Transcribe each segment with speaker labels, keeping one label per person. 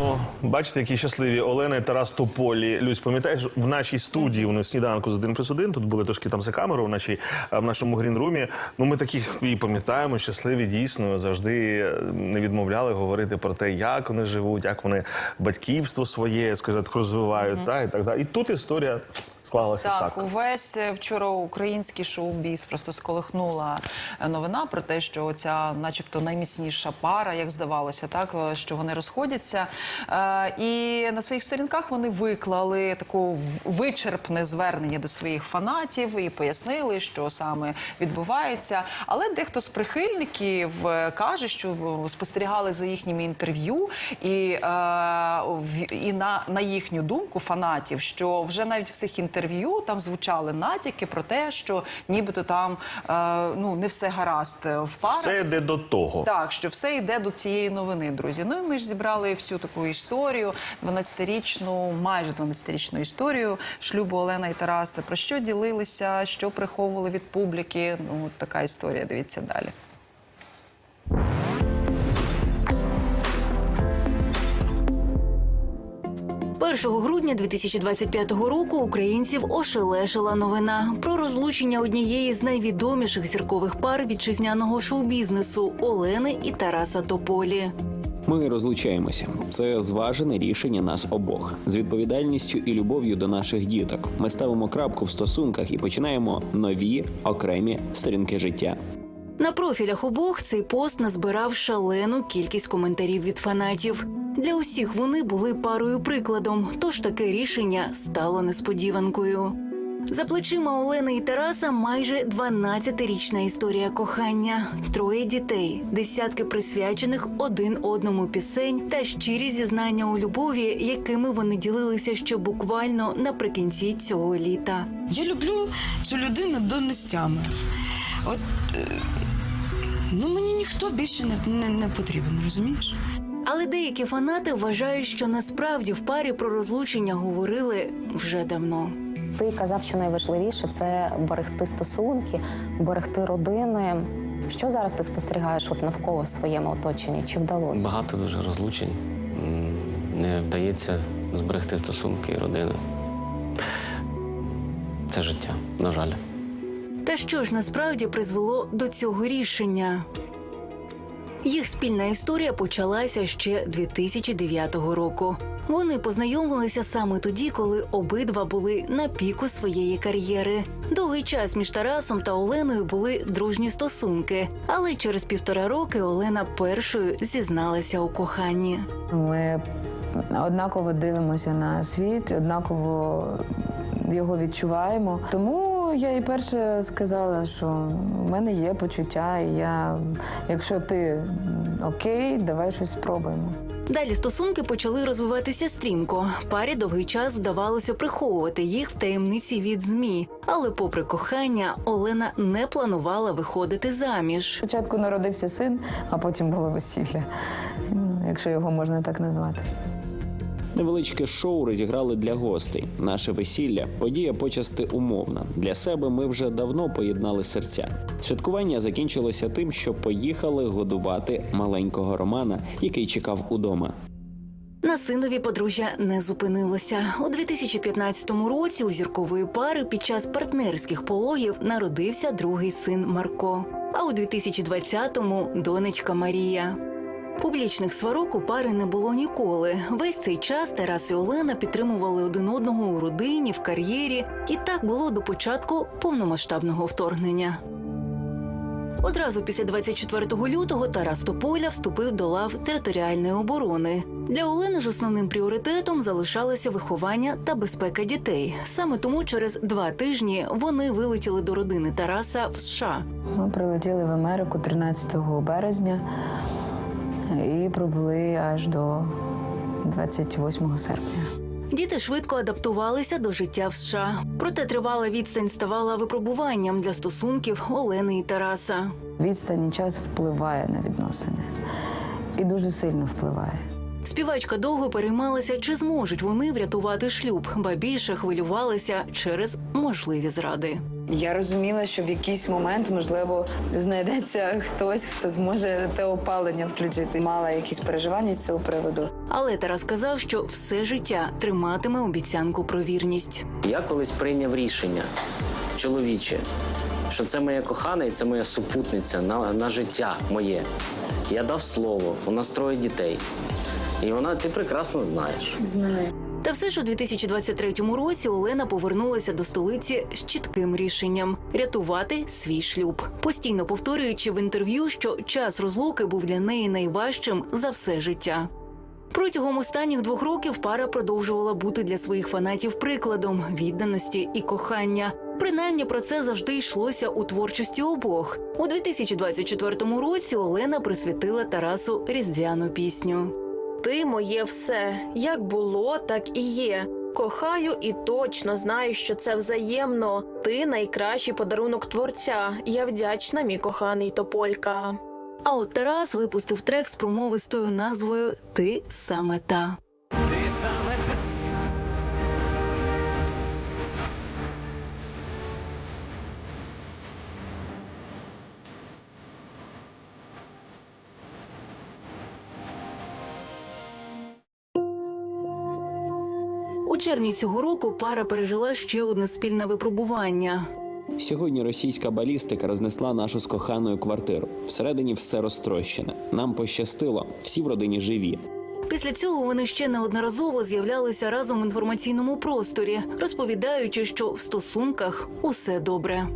Speaker 1: О, бачите, які щасливі Олена і Тарас Тополі. Люсь, пам'ятаєш, в нашій студії вони в сніданку з один плюс один. Тут були трошки там за камеру в нашій е, в нашому грінрумі. Ну ми таких і пам'ятаємо, щасливі дійсно завжди е, не відмовляли говорити про те, як вони живуть, як вони батьківство своє, скажімо, так, розвивають, та, і так далі. І тут історія склалася так.
Speaker 2: Так, увесь е, вчора український шоу-біз просто сколихнула е, новина про те, що оця, начебто, найміцніша пара, як здавалося, так е, що вони розходяться. І на своїх сторінках вони виклали таку вичерпне звернення до своїх фанатів і пояснили, що саме відбувається. Але дехто з прихильників каже, що спостерігали за їхніми інтерв'ю, і, і на, на їхню думку фанатів, що вже навіть в цих інтерв'ю там звучали натяки про те, що нібито там е, ну не все гаразд в парах.
Speaker 1: Все йде до того.
Speaker 2: Так, що все йде до цієї новини, друзі. Ну і ми ж зібрали всю таку історію, 12-річну, майже 12-річну історію шлюбу Олена і Тараса. Про що ділилися, що приховували від публіки. Ну, така історія. Дивіться далі.
Speaker 3: 1 грудня 2025 року українців ошелешила новина про розлучення однієї з найвідоміших зіркових пар вітчизняного шоу-бізнесу Олени і Тараса Тополі.
Speaker 4: Ми розлучаємося. Це зважене рішення нас обох з відповідальністю і любов'ю до наших діток. Ми ставимо крапку в стосунках і починаємо нові окремі сторінки життя.
Speaker 3: На профілях обох цей пост назбирав шалену кількість коментарів від фанатів. Для усіх вони були парою прикладом, тож таке рішення стало несподіванкою. За плечима Олени і Тараса майже 12-річна історія кохання, троє дітей, десятки присвячених один одному пісень та щирі зізнання у любові, якими вони ділилися ще буквально наприкінці цього літа.
Speaker 5: Я люблю цю людину до нестями. От е, ну мені ніхто більше не, не, не потрібен, розумієш?
Speaker 3: Але деякі фанати вважають, що насправді в парі про розлучення говорили вже давно.
Speaker 6: Ти казав, що найважливіше це берегти стосунки, берегти родини. Що зараз ти спостерігаєш от навколо в своєму оточенні? Чи вдалося?
Speaker 7: Багато дуже розлучень. Не вдається зберегти стосунки і родини. Це життя, на жаль.
Speaker 3: Та що ж насправді призвело до цього рішення? Їх спільна історія почалася ще 2009 року. Вони познайомилися саме тоді, коли обидва були на піку своєї кар'єри. Довгий час між Тарасом та Оленою були дружні стосунки, але через півтора роки Олена першою зізналася у коханні.
Speaker 8: Ми однаково дивимося на світ, однаково його відчуваємо. Тому я їй перше сказала, що в мене є почуття, і я, якщо ти окей, давай щось спробуємо.
Speaker 3: Далі стосунки почали розвиватися стрімко. Парі довгий час вдавалося приховувати їх в таємниці від змі. Але, попри кохання, Олена не планувала виходити заміж.
Speaker 8: Спочатку народився син, а потім було весілля, Ну, якщо його можна так назвати.
Speaker 4: Невеличке шоу розіграли для гостей. Наше весілля подія почасти умовна. Для себе ми вже давно поєднали серця. Святкування закінчилося тим, що поїхали годувати маленького Романа, який чекав удома.
Speaker 3: На синові подружжя не зупинилося. У 2015 році у зіркової пари під час партнерських пологів народився другий син Марко. А у 2020-му – донечка Марія. Публічних сварок у пари не було ніколи. Весь цей час Тарас і Олена підтримували один одного у родині, в кар'єрі, і так було до початку повномасштабного вторгнення. Одразу після 24 лютого Тарас Тополя вступив до лав територіальної оборони. Для Олени ж основним пріоритетом залишалося виховання та безпека дітей. Саме тому через два тижні вони вилетіли до родини Тараса в США.
Speaker 8: Ми прилетіли в Америку 13 березня і пробули аж до 28 серпня.
Speaker 3: Діти швидко адаптувалися до життя в США. Проте тривала відстань ставала випробуванням для стосунків Олени і Тараса.
Speaker 8: Відстань і час впливає на відносини і дуже сильно впливає.
Speaker 3: Співачка довго переймалася, чи зможуть вони врятувати шлюб, ба більше хвилювалася через можливі зради.
Speaker 8: Я розуміла, що в якийсь момент, можливо, знайдеться хтось, хто зможе те опалення включити. Мала якісь переживання з цього приводу.
Speaker 3: Але Тарас сказав, що все життя триматиме обіцянку про вірність.
Speaker 7: Я колись прийняв рішення чоловіче, що це моя кохана і це моя супутниця на, на життя моє. Я дав слово, у нас троє дітей. І вона, ти прекрасно знаєш.
Speaker 8: Знаю.
Speaker 3: Та все ж у 2023 році Олена повернулася до столиці з чітким рішенням рятувати свій шлюб, постійно повторюючи в інтерв'ю, що час розлуки був для неї найважчим за все життя. Протягом останніх двох років пара продовжувала бути для своїх фанатів прикладом відданості і кохання. Принаймні про це завжди йшлося у творчості обох. У 2024 році Олена присвятила Тарасу різдвяну пісню.
Speaker 9: Ти моє все. Як було, так і є. Кохаю і точно знаю, що це взаємно. Ти найкращий подарунок творця. Я вдячна, мій коханий Тополька.
Speaker 3: А от Тарас випустив трек з промовистою назвою Ти саме та. У червні цього року пара пережила ще одне спільне випробування.
Speaker 4: Сьогодні російська балістика рознесла нашу з коханою квартиру. Всередині все розтрощене. Нам пощастило, всі в родині живі.
Speaker 3: Після цього вони ще неодноразово з'являлися разом в інформаційному просторі, розповідаючи, що в стосунках усе добре.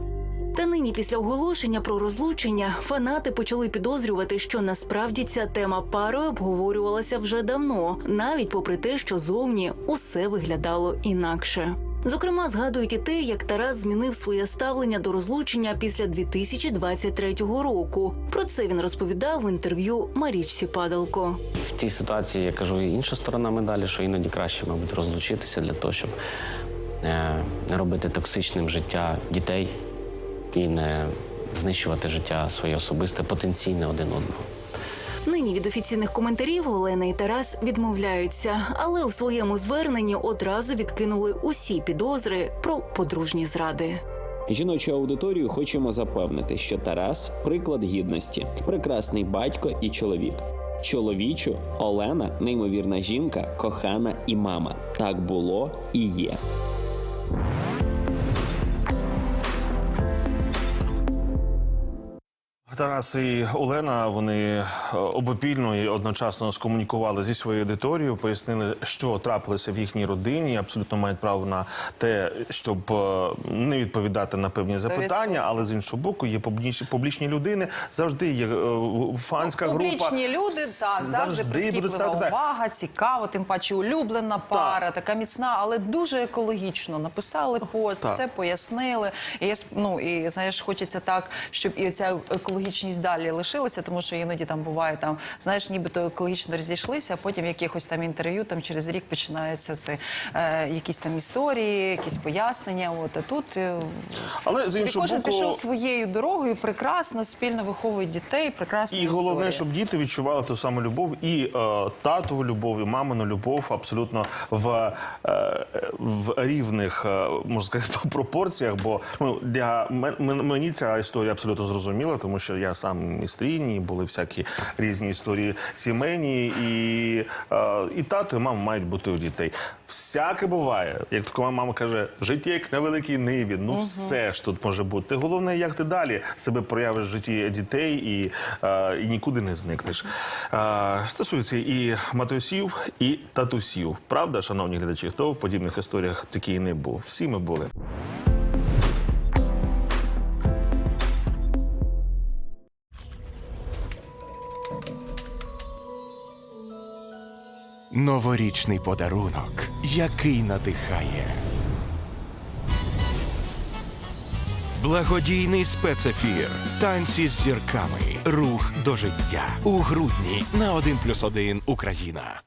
Speaker 3: Та нині, після оголошення про розлучення, фанати почали підозрювати, що насправді ця тема парою обговорювалася вже давно, навіть попри те, що зовні усе виглядало інакше. Зокрема, згадують і те, як Тарас змінив своє ставлення до розлучення після 2023 року. Про це він розповідав в інтерв'ю Марічці Падалко.
Speaker 7: В тій ситуації я кажу і інша сторона медалі, що іноді краще, мабуть, розлучитися для того, щоб не робити токсичним життя дітей і не знищувати життя своє особисте, потенційне один одного.
Speaker 3: Нині від офіційних коментарів Олена і Тарас відмовляються, але у своєму зверненні одразу відкинули усі підозри про подружні зради.
Speaker 4: Жіночу аудиторію хочемо запевнити, що Тарас приклад гідності, прекрасний батько і чоловік. Чоловічу Олена неймовірна жінка, кохана і мама. Так було і є.
Speaker 1: Тарас і Олена вони е, обопільно і одночасно скомунікували зі своєю аудиторією, пояснили, що трапилося в їхній родині. Абсолютно мають право на те, щоб е, не відповідати на певні запитання, але з іншого боку, є публічні, публічні людини. Завжди є е, фанська група.
Speaker 2: Публічні люди, так, завжди
Speaker 1: будуть
Speaker 2: прискіплива
Speaker 1: ставити так.
Speaker 2: увага, цікаво, тим паче улюблена пара, така міцна, але дуже екологічно. Написали пост,
Speaker 1: Так.
Speaker 2: все пояснили. І, ну, і знаєш, хочеться так, щоб і ця екологічність далі лишилася, тому що іноді там буває там, знаєш, нібито екологічно розійшлися, а потім в якихось там інтерв'ю там через рік починаються це е, якісь там історії, якісь пояснення. От а тут е,
Speaker 1: Але з іншого
Speaker 2: кожен
Speaker 1: боку,
Speaker 2: пішов своєю дорогою, прекрасно, спільно виховують дітей, прекрасна
Speaker 1: І головне,
Speaker 2: історія.
Speaker 1: щоб діти відчували ту саму любов, і е, татову любов, і мамину любов абсолютно в, е, в рівних, е, можна сказати, пропорціях. Бо ну, для мен- мені ця історія абсолютно зрозуміла, тому що я сам із Трійні, були всякі різні історії сімейні, і, е, і тато, і мама мають бути у дітей. Всяке буває. Як така мама каже, життя як на великій ниві. Ну все ж тут може бути. Головне, як ти далі себе проявиш в житті дітей і, е, і нікуди не зникнеш. Е, стосується і матусів, і татусів. Правда, шановні глядачі, хто в подібних історіях такий не був? Всі ми були.
Speaker 10: Новорічний подарунок, який надихає. Благодійний спецефір. Танці з зірками. Рух до життя. У грудні на 1+,1 Україна.